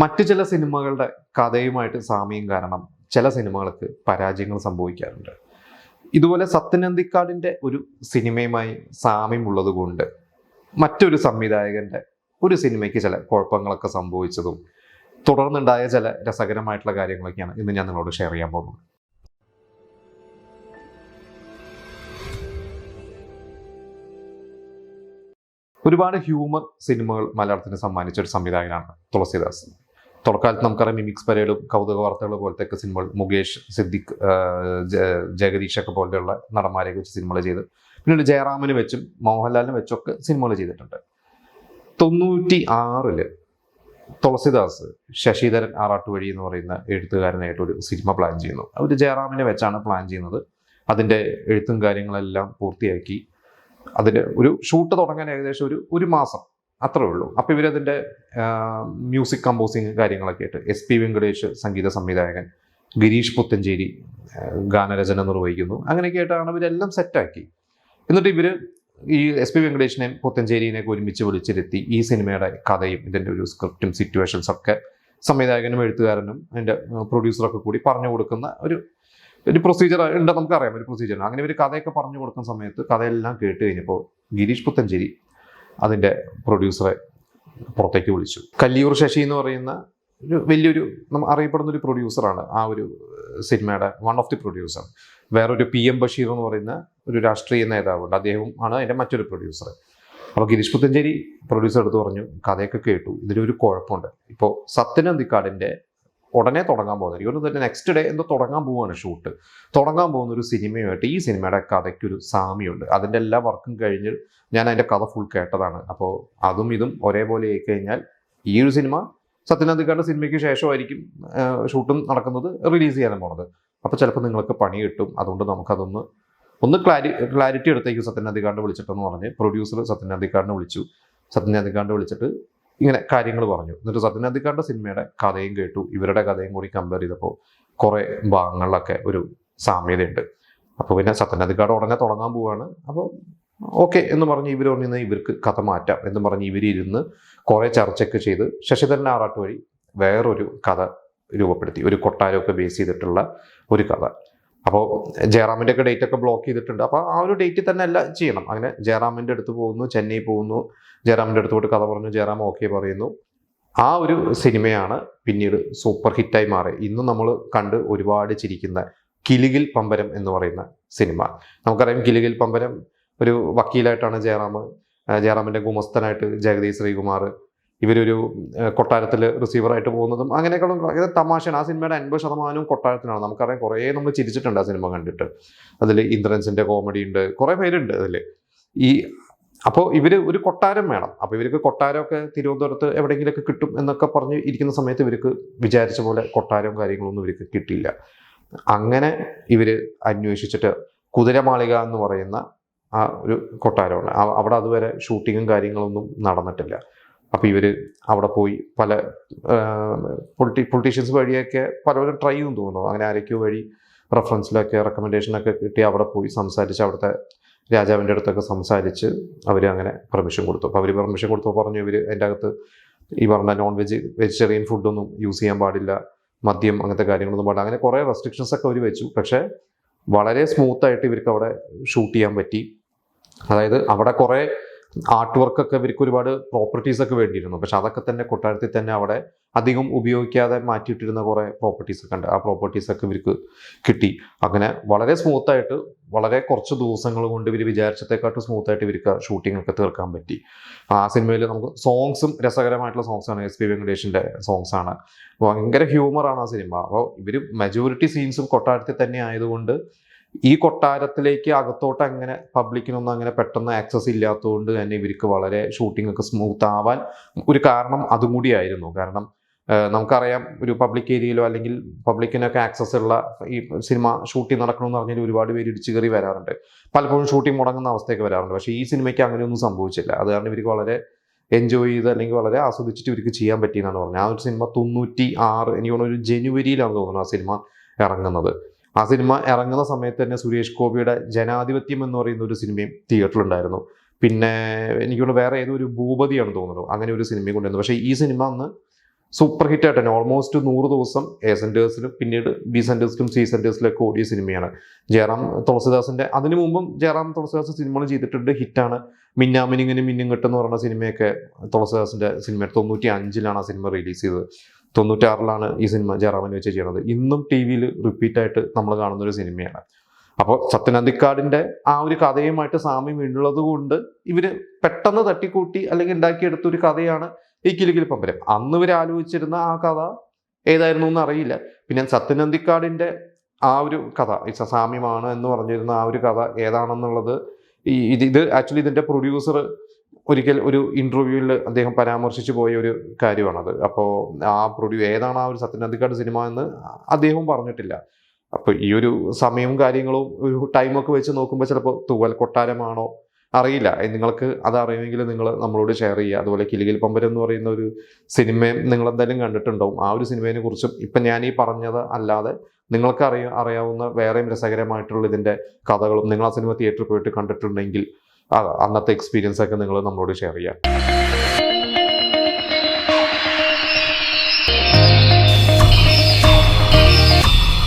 മറ്റു ചില സിനിമകളുടെ കഥയുമായിട്ട് സാമ്യം കാരണം ചില സിനിമകൾക്ക് പരാജയങ്ങൾ സംഭവിക്കാറുണ്ട്. ഇതുപോലെ സത്യനന്ദിക്കാടിന്റെ ഒരു സിനിമയുമായി സാമ്യമുള്ളത് കൊണ്ട് മറ്റൊരു സംവിധായകന്റെ ഒരു സിനിമയ്ക്ക് ചില കുഴപ്പങ്ങളൊക്കെ സംഭവിച്ചതും തുടർന്നുണ്ടായ ചില രസകരമായിട്ടുള്ള കാര്യങ്ങളൊക്കെയാണ് ഇന്ന് ഞാൻ നിങ്ങളോട് ഷെയർ ചെയ്യാൻ പോകുന്നത്. ഒരുപാട് ഹ്യൂമർ സിനിമകൾ മലയാളത്തിന് സമ്മാനിച്ച ഒരു സംവിധായകനാണ് തുളസിദാസ്. തുടക്കാലത്ത് നമുക്കറിയാം മിമിക്സ് പരേഡും കൗതുക വാർത്തകൾ പോലത്തെ ഒക്കെ സിനിമകൾ മുകേഷ് സിദ്ദിഖ് ആ, ജഗദീഷ് ഒക്കെ പോലെയുള്ള നടന്മാരെ വെച്ച് സിനിമകൾ ചെയ്ത്. പിന്നീട് ജയറാമിനെ വെച്ചും മോഹൻലാലിനെ വെച്ചൊക്കെ സിനിമകൾ ചെയ്തിട്ടുണ്ട്. തൊണ്ണൂറ്റി ആറിൽ തുളസിദാസ് ശശിധരൻ ആറാട്ടുവഴി എന്ന് പറയുന്ന എഴുത്തുകാരനായിട്ട് ഒരു സിനിമ പ്ലാൻ ചെയ്യുന്നു. അവർ ജയറാമിനെ വെച്ചാണ് പ്ലാൻ ചെയ്യുന്നത്. അതിന്റെ എഴുത്തും കാര്യങ്ങളെല്ലാം പൂർത്തിയാക്കി. അതിന്റെ ഒരു ഷൂട്ട് തുടങ്ങാൻ ഏകദേശം ഒരു ഒരു മാസം. അത്രേ ഉള്ളൂ. അപ്പോൾ ഇവരതിന്റെ മ്യൂസിക് കമ്പോസിങ് കാര്യങ്ങളൊക്കെ ആയിട്ട് എസ് പി വെങ്കടേഷ് സംഗീത സംവിധായകൻ ഗിരീഷ് പുത്തഞ്ചേരി ഗാനരചന നിർവഹിക്കുന്നു. അങ്ങനെയൊക്കെ ആയിട്ടാണ് ഇവരെല്ലാം സെറ്റാക്കി. എന്നിട്ട് ഇവർ ഈ എസ് പി വെങ്കടേഷിനെയും പുത്തഞ്ചേരിനെയൊക്കെ ഒരുമിച്ച് വിളിച്ചിരുത്തി ഈ സിനിമയുടെ കഥയും ഇതിന്റെ ഒരു സ്ക്രിപ്റ്റും സിറ്റുവേഷൻസ് ഒക്കെ സംവിധായകനും എഴുത്തുകാരനും അതിന്റെ പ്രൊഡ്യൂസറൊക്കെ കൂടി പറഞ്ഞു കൊടുക്കുന്ന ഒരു ഒരു പ്രൊസീജിയർ ഉണ്ട് നമുക്കറിയാം. ഒരു പ്രൊസീജിയർ അങ്ങനെ ഒരു കഥയൊക്കെ പറഞ്ഞു കൊടുക്കുന്ന സമയത്ത് കഥയെല്ലാം കേട്ട് കഴിഞ്ഞപ്പോൾ ഗിരീഷ് പുത്തഞ്ചേരി അതിന്റെ പ്രൊഡ്യൂസറെ പുറത്തേക്ക് വിളിച്ചു. കല്ലിയൂർ ശശി എന്ന് പറയുന്ന ഒരു വലിയൊരു അറിയപ്പെടുന്ന ഒരു പ്രൊഡ്യൂസറാണ് ആ ഒരു സിനിമയുടെ വൺ ഓഫ് ദി പ്രൊഡ്യൂസർ വേറൊരു പി എം ബഷീർ എന്ന് പറയുന്ന ഒരു രാഷ്ട്രീയ നേതാവുണ്ട്. അദ്ദേഹവും ആണ് അതിന്റെ മറ്റൊരു പ്രൊഡ്യൂസർ അപ്പോൾ ഗിരീഷ് പുത്തഞ്ചേരി പ്രൊഡ്യൂസർ എടുത്ത് പറഞ്ഞു കഥയൊക്കെ കേട്ടു. ഇതിലൊരു കുഴപ്പമുണ്ട്. ഇപ്പോൾ സത്യനന്ദിക്കാടിന്റെ ഉടനെ തുടങ്ങാൻ പോകുന്നത്. ഇവർ തന്നെ നെക്സ്റ്റ് ഡേ എന്തോ തുടങ്ങാൻ പോവുകയാണ് ഷൂട്ട് തുടങ്ങാൻ പോകുന്ന ഒരു സിനിമയുമായിട്ട് ഈ സിനിമയുടെ കഥയ്ക്കൊരു സാമ്യമുണ്ട്. അതിന്റെ എല്ലാ വർക്കും കഴിഞ്ഞ് ഞാൻ അതിന്റെ കഥ ഫുൾ കേട്ടതാണ്. അപ്പോൾ അതും ഇതും ഒരേപോലെ ആയി കഴിഞ്ഞാൽ ഈ ഒരു സിനിമ സത്യനാഥിക്കാരുടെ സിനിമയ്ക്ക് ശേഷമായിരിക്കും ഷൂട്ടും നടക്കുന്നത് റിലീസ് ചെയ്യാനും പോണത്. അപ്പോൾ ചിലപ്പോൾ നിങ്ങൾക്ക് പണി കിട്ടും. അതുകൊണ്ട് നമുക്കതൊന്ന് ഒന്ന് ക്ലാരി ക്ലാരിറ്റി എടുത്തേക്കും സത്യനാഥിക്കാരനെ വിളിച്ചിട്ടെന്ന് പറഞ്ഞ് പ്രൊഡ്യൂസർ സത്യനാഥിക്കാരനെ വിളിച്ചു. സത്യനാഥിക്കാരനെ വിളിച്ചിട്ട് ഇങ്ങനെ കാര്യങ്ങൾ പറഞ്ഞു. എന്നിട്ട് സത്യനന്ദിക്കാടിന്റെ സിനിമയുടെ കഥയും കേട്ടു. ഇവരുടെ കഥയും കൂടി കമ്പയർ ചെയ്തപ്പോൾ കുറേ ഭാഗങ്ങളിലൊക്കെ ഒരു സാമ്യതയുണ്ട്. അപ്പോൾ പിന്നെ സത്യനന്ദിക്കാട് ഉടനെ തുടങ്ങാൻ പോവാണ്. അപ്പോൾ ഓക്കെ എന്ന് പറഞ്ഞ് ഇവർ പറഞ്ഞ് ഇവർക്ക് കഥ മാറ്റാം എന്ന് പറഞ്ഞ് ഇവരിരുന്ന് കുറേ ചർച്ചയൊക്കെ ചെയ്ത് ശശിധരൻ ആറാട്ട് വഴി വേറൊരു കഥ രൂപപ്പെടുത്തി. ഒരു കൊട്ടാരമൊക്കെ ബേസ് ചെയ്തിട്ടുള്ള ഒരു കഥ. അപ്പോൾ ജയറാമിന്റെ ഒക്കെ ഡേറ്റ് ഒക്കെ ബ്ലോക്ക് ചെയ്തിട്ടുണ്ട്. അപ്പോൾ ആ ഒരു ഡേറ്റിൽ തന്നെ അല്ല ചെയ്യണം. അങ്ങനെ ജയറാമിന്റെ അടുത്ത് പോകുന്നു ചെന്നൈ പോകുന്നു ജയറാമിന്റെ അടുത്ത് പോയിട്ട് കഥ പറഞ്ഞു ജയറാം ഓക്കെ പറയുന്നു. ആ ഒരു സിനിമയാണ് പിന്നീട് സൂപ്പർ ഹിറ്റായി മാറി ഇന്ന് നമ്മൾ കണ്ട് ഒരുപാട് ചിരിക്കുന്ന കിലുകിൽ പമ്പരം എന്ന് പറയുന്ന സിനിമ. നമുക്കറിയാം കിലുകിൽ പമ്പരം ഒരു വക്കീലായിട്ടാണ് ജയറാം. ജയറാമിന്റെ ഗുമസ്തനായിട്ട് ജഗദീഷ് ശ്രീകുമാർ ഇവരൊരു കൊട്ടാരത്തിൽ റിസീവറായിട്ട് പോകുന്നതും അങ്ങനെയൊക്കെയുള്ള ഇത് തമാശയാണ്. ആ സിനിമയുടെ അൻപത് ശതമാനവും കൊട്ടാരത്തിനാണ് നമുക്കറിയാം കുറേ നമ്മൾ ചിരിച്ചിട്ടുണ്ട് ആ സിനിമ കണ്ടിട്ട്. അതിൽ ഇന്ദ്രൻസിന്റെ കോമഡി ഉണ്ട്. കുറേ പേരുണ്ട് അതിൽ ഈ അപ്പോൾ ഇവർ ഒരു കൊട്ടാരം വേണം. അപ്പോൾ ഇവർക്ക് കൊട്ടാരമൊക്കെ തിരുവനന്തപുരത്ത് എവിടെയെങ്കിലുമൊക്കെ കിട്ടും എന്നൊക്കെ പറഞ്ഞ് ഇരിക്കുന്ന സമയത്ത് ഇവർക്ക് വിചാരിച്ച പോലെ കൊട്ടാരവും കാര്യങ്ങളൊന്നും ഇവർക്ക് കിട്ടിയില്ല. അങ്ങനെ ഇവർ അന്വേഷിച്ചിട്ട് കുതിരമാളിക എന്ന് പറയുന്ന ആ ഒരു കൊട്ടാരമാണ് അവിടെ അതുവരെ ഷൂട്ടിങ്ങും കാര്യങ്ങളൊന്നും നടന്നിട്ടില്ല. അപ്പോൾ ഇവർ അവിടെ പോയി പല പൊളിറ്റി പൊളിറ്റീഷ്യൻസ് വഴിയൊക്കെ പലവരും ട്രൈ ചെയ്യും തോന്നുന്നു. അങ്ങനെ ആരൊക്കെയോ വഴി റെഫറൻസിലൊക്കെ റെക്കമെൻഡേഷനൊക്കെ കിട്ടി അവിടെ പോയി സംസാരിച്ച് അവിടുത്തെ രാജാവിന്റെ അടുത്തൊക്കെ സംസാരിച്ച് അവർ അങ്ങനെ പെർമിഷൻ കൊടുത്തു. അപ്പോൾ അവർ പെർമിഷൻ കൊടുത്തപ്പോൾ പറഞ്ഞു ഇവർ അതിന്റെ അകത്ത് ഈ പറഞ്ഞ നോൺ വെജ് വെജിറ്റേറിയൻ ഫുഡൊന്നും യൂസ് ചെയ്യാൻ പാടില്ല മദ്യം അങ്ങനത്തെ കാര്യങ്ങളൊന്നും പാടില്ല അങ്ങനെ കുറേ റെസ്ട്രിക്ഷൻസ് ഒക്കെ അവർ വെച്ചു. പക്ഷേ വളരെ സ്മൂത്തായിട്ട് ഇവർക്ക് അവിടെ ഷൂട്ട് ചെയ്യാൻ പറ്റി. അതായത് അവിടെ കുറേ ആർട്ട് വർക്കൊക്കെ ഇവർക്ക് ഒരുപാട് പ്രോപ്പർട്ടീസ് ഒക്കെ വേണ്ടിയിരുന്നു. പക്ഷെ അതൊക്കെ തന്നെ കൊട്ടാരത്തിൽ തന്നെ അവിടെ അധികം ഉപയോഗിക്കാതെ മാറ്റിയിട്ടിരുന്ന കുറേ പ്രോപ്പർട്ടീസ് ഒക്കെ ഉണ്ട്. ആ പ്രോപ്പർട്ടീസ് ഒക്കെ ഇവർക്ക് കിട്ടി. അങ്ങനെ വളരെ സ്മൂത്തായിട്ട് വളരെ കുറച്ച് ദിവസങ്ങൾ കൊണ്ട് ഇവർ വിചാരിച്ചതേക്കാട്ടും സ്മൂത്തായിട്ട് ഇവർക്ക് ഷൂട്ടിംഗ് ഒക്കെ തീർക്കാൻ പറ്റി. ആ സിനിമയിൽ നമുക്ക് സോങ്സും രസകരമായിട്ടുള്ള സോങ്സ് ആണ് എസ് പി വെങ്കടേഷിന്റെ സോങ്സ് ആണ് ഭയങ്കര ഹ്യൂമറാണ് ആ സിനിമ. അപ്പോൾ ഇവർ മെജോറിറ്റി സീൻസും കൊട്ടാരത്തിൽ തന്നെ ആയതുകൊണ്ട് ഈ കൊട്ടാരത്തിലേക്ക് അകത്തോട്ട് അങ്ങനെ പബ്ലിക്കിനൊന്നും അങ്ങനെ പെട്ടെന്ന് ആക്സസ് ഇല്ലാത്തതുകൊണ്ട് തന്നെ ഇവർക്ക് വളരെ ഷൂട്ടിംഗ് ഒക്കെ സ്മൂത്ത് ആവാൻ ഒരു കാരണം അതും കൂടിയായിരുന്നു കാരണം നമുക്കറിയാം ഒരു പബ്ലിക് ഏരിയയിലോ അല്ലെങ്കിൽ പബ്ലിക്കിനൊക്കെ ആക്സസ് ഉള്ള ഈ സിനിമ ഷൂട്ടിംഗ് നടക്കണമെന്ന് പറഞ്ഞാൽ ഒരുപാട് പേര് ഇടിച്ചു കയറി വരാറുണ്ട്. പലപ്പോഴും ഷൂട്ടിംഗ് മുടങ്ങുന്ന അവസ്ഥയൊക്കെ വരാറുണ്ട്. പക്ഷേ ഈ സിനിമയ്ക്ക് അങ്ങനെയൊന്നും സംഭവിച്ചില്ല. അത് കാരണം ഇവർക്ക് വളരെ എൻജോയ് ചെയ്ത് അല്ലെങ്കിൽ വളരെ ആസ്വദിച്ചിട്ട് ഇവർക്ക് ചെയ്യാൻ പറ്റിയെന്നാണ് പറഞ്ഞത്. ആ ഒരു സിനിമ തൊണ്ണൂറ്റി ആറ് എനിക്ക് തോന്നുന്നു ഒരു ജനുവരിയിലാണ് തോന്നുന്നത് ആ സിനിമ ഇറങ്ങുന്നത്. ആ സിനിമ ഇറങ്ങുന്ന സമയത്ത് തന്നെ സുരേഷ് ഗോപിയുടെ ജനാധിപത്യം എന്ന് പറയുന്ന ഒരു സിനിമയും തിയേറ്ററിലുണ്ടായിരുന്നു. പിന്നെ എനിക്ക് വേറെ ഏതോ ഒരു ഭൂപതിയാണ് തോന്നുന്നത് അങ്ങനെ ഒരു സിനിമയും കൊണ്ടുവന്നു. പക്ഷേ ഈ സിനിമ അന്ന് സൂപ്പർ ഹിറ്റ് തന്നെ ഓൾമോസ്റ്റ് നൂറ് ദിവസം എ സെന്റേഴ്സിലും പിന്നീട് ബി സെന്റേഴ്സിലും സി സെന്റേഴ്സിലൊക്കെ ഓടിയ സിനിമയാണ്. ജയറാം തുളസിദാസിന്റെ അതിനു മുമ്പും ജയറാം തുളസിദാസ് സിനിമകൾ ചെയ്തിട്ടുണ്ട്. ഹിറ്റാണ് മിന്നാമിനിങ്ങനെ മിന്നും എന്ന് പറയുന്ന സിനിമയൊക്കെ തുളസിദാസിന്റെ സിനിമ. തൊണ്ണൂറ്റി അഞ്ചിലാണ് ആ സിനിമ റിലീസ് ചെയ്തത്. തൊണ്ണൂറ്റാറിലാണ് ഈ സിനിമ ജയറാമൻ വെച്ച് ചെയ്യണത്. ഇന്നും ടി വിയിൽ റിപ്പീറ്റായിട്ട് നമ്മൾ കാണുന്ന ഒരു സിനിമയാണ്. അപ്പോൾ സത്യനന്ദിക്കാടിന്റെ ആ ഒരു കഥയുമായിട്ട് സാമ്യം ഉള്ളത് കൊണ്ട് ഇവർ പെട്ടെന്ന് തട്ടിക്കൂട്ടി അല്ലെങ്കിൽ ഉണ്ടാക്കിയെടുത്ത ഒരു കഥയാണ് ഈ കിലുകിൽ പമ്പരം. അന്ന് ഇവർ ആലോചിച്ചിരുന്ന ആ കഥ ഏതായിരുന്നു എന്ന് അറിയില്ല. പിന്നെ സത്യനന്ദിക്കാടിന്റെ ആ ഒരു കഥ സാമ്യമാണ് എന്ന് പറഞ്ഞിരുന്ന ആ ഒരു കഥ ഏതാണെന്നുള്ളത് ഈ ഇത് ഇത് ആക്ച്വലി ഇതിന്റെ പ്രൊഡ്യൂസർ ഒരിക്കൽ ഒരു ഇന്റർവ്യൂവിൽ അദ്ദേഹം പരാമർശിച്ചു പോയ ഒരു കാര്യമാണത്. അപ്പോൾ ആ പ്രൊഡ്യൂ ഏതാണ് ആ ഒരു സത്യനന്ദിക്കാട് സിനിമ എന്ന് അദ്ദേഹം പറഞ്ഞിട്ടില്ല. അപ്പോൾ ഈ ഒരു സമയവും കാര്യങ്ങളും ഒരു ടൈമൊക്കെ വെച്ച് നോക്കുമ്പോൾ ചിലപ്പോൾ തൂവൽ കൊട്ടാരമാണോ അറിയില്ല. നിങ്ങൾക്ക് അത് അറിയുമെങ്കിൽ നിങ്ങൾ നമ്മളോട് ഷെയർ ചെയ്യുക. അതുപോലെ കിലികിൽ പമ്പരം എന്ന് പറയുന്ന ഒരു സിനിമയും നിങ്ങൾ എന്തായാലും കണ്ടിട്ടുണ്ടാവും. ആ ഒരു സിനിമയെ കുറിച്ചും ഇപ്പം ഞാൻ ഈ പറഞ്ഞത് അല്ലാതെ നിങ്ങൾക്ക് അറിയ അറിയാവുന്ന വേറെയും രസകരമായിട്ടുള്ള ഇതിന്റെ കഥകളും നിങ്ങൾ ആ സിനിമ തിയേറ്ററിൽ പോയിട്ട് കണ്ടിട്ടുണ്ടെങ്കിൽ അന്നത്തെ എക്സ്പീരിയൻസ് ഒക്കെ നിങ്ങൾ നമ്മളോട് ഷെയർ ചെയ്യുക